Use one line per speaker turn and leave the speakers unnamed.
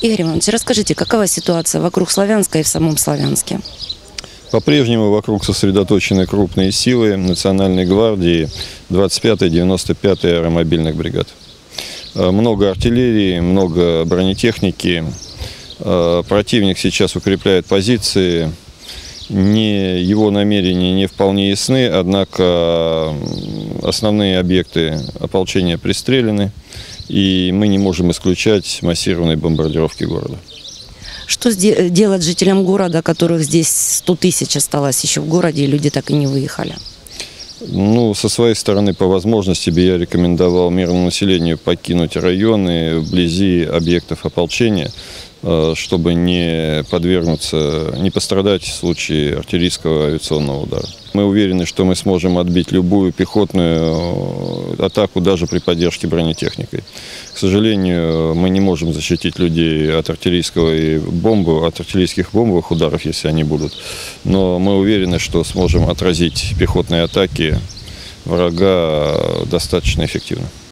Игорь Иванович, расскажите, какова ситуация вокруг Славянска и в самом Славянске?
По-прежнему вокруг сосредоточены крупные силы Национальной гвардии 25-й, 95-й аэромобильных бригад. Э, Много артиллерии, много бронетехники. Э, Противник сейчас укрепляет позиции. Не, его намерения не вполне ясны, однако основные объекты ополчения пристрелены, и мы не можем исключать массированной бомбардировки города.
Что сде- делать жителям города, которых здесь 100 тысяч осталось еще в городе, и люди так и не выехали?
Ну, со своей стороны, по возможности бы я рекомендовал мирному населению покинуть районы вблизи объектов ополчения, э, чтобы не подвергнуться, не пострадать в случае артиллерийского авиационного удара. Мы уверены, что мы сможем отбить любую пехотную э, атаку даже при поддержке бронетехникой. К сожалению, мы не можем защитить людей от артиллерийского и бомбы, от артиллерийских бомбовых ударов, если они будут. Но мы уверены, что сможем отразить пехотные атаки врага достаточно эффективно.